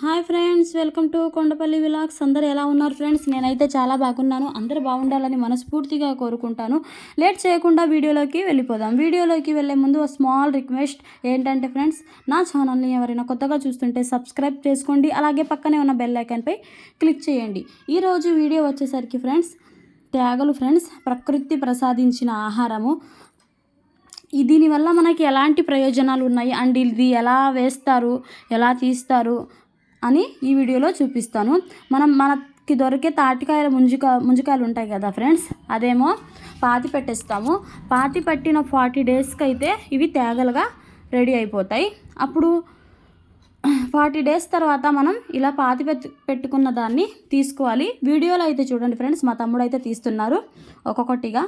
Hi friends welcome to Kondapalli vlogs అందరు ఎలా ఉన్నారు ఫ్రెండ్స్? నేనైతే చాలా బాగున్నాను. అందరు బాగుండాలని మనస్ఫూర్తిగా కోరుకుంటాను. లేట్ చేయకుండా వీడియోలోకి వెళ్ళిపోదాం. వీడియోలోకి వెళ్ళే ముందు ఒక స్మాల్ రిక్వెస్ట్ ఏంటంటే ఫ్రెండ్స్ నా ఛానల్ని ఎవరైనా కొత్తగా చూస్తుంటే సబ్స్క్రైబ్ చేసుకోండి. అలాగే పక్కనే ఉన్న బెల్ ఐకాన్పై క్లిక్ చేయండి. ఈరోజు వీడియో వచ్చేసరికి ఫ్రెండ్స్ త్యాగలు ఫ్రెండ్స్ ప్రకృతి ప్రసాదించిన ఆహారము. దీనివల్ల మనకి ఎలాంటి ప్రయోజనాలు ఉన్నాయి? అండ్ ఇది ఎలా వేస్తారు? ఎలా తీస్తారు? అని ఈ వీడియోలో చూపిస్తాను. మనం మనకి దొరికే తాటికాయల ముంజికా ముంజికాయలు ఉంటాయి కదా ఫ్రెండ్స్ అదేమో పాతి పెట్టేస్తాము. పాతి పట్టిన ఫార్టీ డేస్కి అయితే ఇవి తేగలుగా రెడీ అయిపోతాయి. అప్పుడు ఫార్టీ డేస్ తర్వాత మనం ఇలా పాతి పెట్టు పెట్టుకున్న దాన్ని తీసుకోవాలి. వీడియోలో అయితే చూడండి ఫ్రెండ్స్ మా తమ్ముడు అయితే తీస్తున్నారు ఒక్కొక్కటిగా.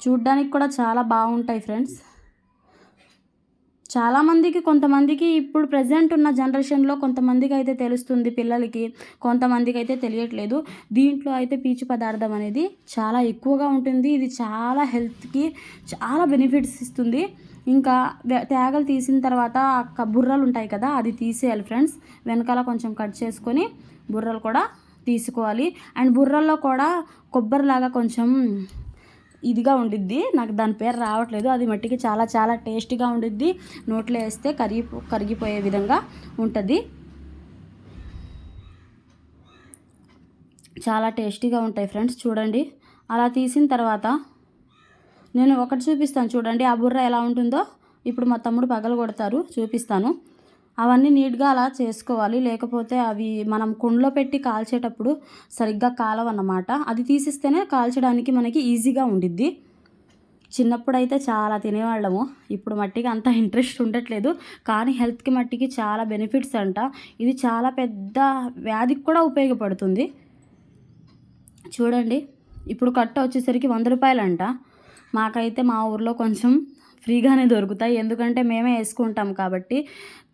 చూడ్డానికి కూడా చాలా బాగుంటాయి ఫ్రెండ్స్ చాలామందికి కొంతమందికి ఇప్పుడు ప్రజెంట్ ఉన్న జనరేషన్లో కొంతమందికి అయితే తెలుస్తుంది పిల్లలకి కొంతమందికి అయితే తెలియట్లేదు. దీంట్లో అయితే పీచు పదార్థం అనేది చాలా ఎక్కువగా ఉంటుంది. ఇది చాలా హెల్త్కి చాలా బెనిఫిట్స్ ఇస్తుంది. ఇంకా తేగలు తీసిన తర్వాత బుర్రలు ఉంటాయి కదా అది తీసేయాలి ఫ్రెండ్స్ వెనకాల కొంచెం కట్ చేసుకొని బుర్రలు కూడా తీసుకోవాలి. అండ్ బుర్రల్లో కూడా కొబ్బరిలాగా కొంచెం ఇదిగా ఉండిద్ది. నాకు దాని పేరు రావట్లేదు. అది మట్టికి చాలా చాలా టేస్టీగా ఉండిద్ది. నోట్లో వేస్తే కరిగి కరిగిపోయే విధంగా ఉంటుంది. చాలా టేస్టీగా ఉంటాయి ఫ్రెండ్స్. చూడండి. అలా తీసిన తర్వాత నేను ఒకటి చూపిస్తాను. చూడండి. ఆ బుర్ర ఎలా ఉంటుందో. ఇప్పుడు మా తమ్ముడు పగలు కొడతారు చూపిస్తాను. అవన్నీ నీట్గా అలా చేసుకోవాలి. లేకపోతే అవి మనం కుండలో పెట్టి కాల్చేటప్పుడు సరిగ్గా కాలవన్నమాట. అది తీసిస్తేనే కాల్చడానికి మనకి ఈజీగా ఉండిద్ది. చిన్నప్పుడు అయితే చాలా తినేవాళ్ళము. ఇప్పుడు మట్టికి అంత ఇంట్రెస్ట్ ఉండట్లేదు. కానీ హెల్త్కి మట్టికి చాలా బెనిఫిట్స్ అంట. ఇది చాలా పెద్ద వ్యాధికి కూడా ఉపయోగపడుతుంది. చూడండి. ఇప్పుడు కట్ట వచ్చేసరికి వంద రూపాయలంట. మాకైతే మా ఊర్లో కొంచెం ఫ్రీగానే దొరుకుతాయి. ఎందుకంటే మేమే వేసుకుంటాం కాబట్టి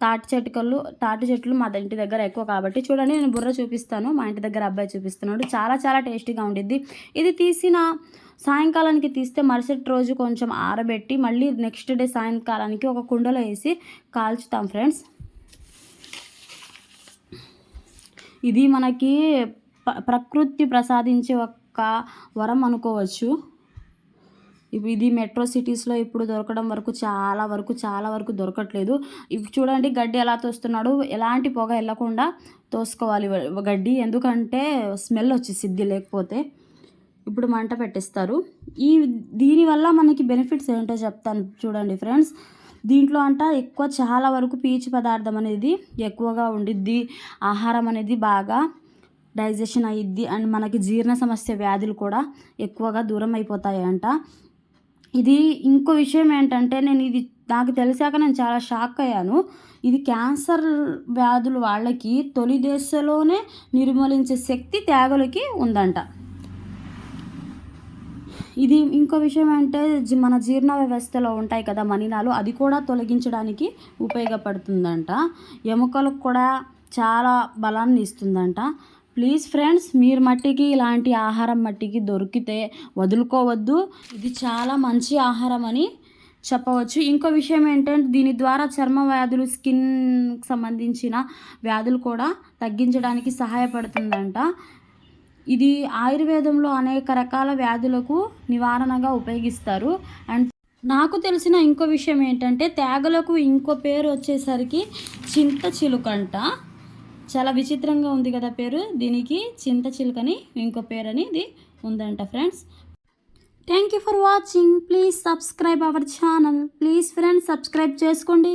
తాటి చెట్టుకలు తాటి చెట్లు మా ఇంటి దగ్గర ఎక్కువ కాబట్టి చూడండి నేను బుర్ర చూపిస్తాను. మా ఇంటి దగ్గర అబ్బాయి చూపిస్తున్నాడు. చాలా చాలా టేస్టీగా ఉండిద్ది. ఇది తీసిన సాయంకాలానికి తీస్తే మరుసటి రోజు కొంచెం ఆరబెట్టి మళ్ళీ నెక్స్ట్ డే సాయంకాలానికి ఒక కుండలో వేసి కాల్చుతాం ఫ్రెండ్స్. ఇది మనకి ప- ప్రకృతి ప్రసాదించే ఒక వరం అనుకోవచ్చు. ఇది మెట్రో సిటీస్లో ఇప్పుడు దొరకడం వరకు చాలా వరకు చాలా వరకు దొరకట్లేదు. ఇప్పుడు చూడండి గడ్డి ఎలా తోస్తున్నాడు ఎలాంటి పొగ వెళ్ళకుండా తోసుకోవాలి గడ్డి. ఎందుకంటే స్మెల్ వచ్చేసిద్ది లేకపోతే ఇప్పుడు మంట పెట్టిస్తారు. ఈ దీనివల్ల మనకి బెనిఫిట్స్ ఏంటో చెప్తాను చూడండి ఫ్రెండ్స్. దీంట్లో అంట ఎక్కువ చాలా వరకు పీచు పదార్థం అనేది ఎక్కువగా ఉండిద్ది. ఆహారం అనేది బాగా డైజెషన్ అయ్యిద్ది అండ్ మనకి జీర్ణ సమస్య వ్యాధులు కూడా ఎక్కువగా దూరం అయిపోతాయి అంట ఇది ఇంకో విషయం ఏంటంటే నేను ఇది నాకు తెలిసాక నేను చాలా షాక్ అయ్యాను. ఇది క్యాన్సర్ వ్యాధులు వాళ్ళకి తొలి దశలోనే నిర్మూలించే శక్తి త్యాగులకి ఉందంట. ఇది ఇంకో విషయం అంటే మన జీర్ణ వ్యవస్థలో ఉంటాయి కదా మనినాలు అది కూడా తొలగించడానికి ఉపయోగపడుతుందంట. ఎముకలకు కూడా చాలా బలాన్ని ఇస్తుందంట. ప్లీజ్ ఫ్రెండ్స్ మీరు మట్టికి ఇలాంటి ఆహారం మట్టికి దొరికితే వదులుకోవద్దు. ఇది చాలా మంచి ఆహారం అని చెప్పవచ్చు. ఇంకో విషయం ఏంటంటే దీని ద్వారా చర్మ వ్యాధులు స్కిన్ సంబంధించిన వ్యాధులు కూడా తగ్గించడానికి సహాయపడుతుందంట. ఇది ఆయుర్వేదంలో అనేక రకాల వ్యాధులకు నివారణగా ఉపయోగిస్తారు. అండ్ నాకు తెలిసిన ఇంకో విషయం ఏంటంటే తేగలకు ఇంకో పేరు వచ్చేసరికి చింత చిలుకంట. చాలా విచిత్రంగా ఉంది కదా పేరు. దీనికి చింత చిలుకని ఇంకో పేరు అనేది ఉందంట friends. Thank you for watching please subscribe our channel please friends subscribe చేసుకోండి.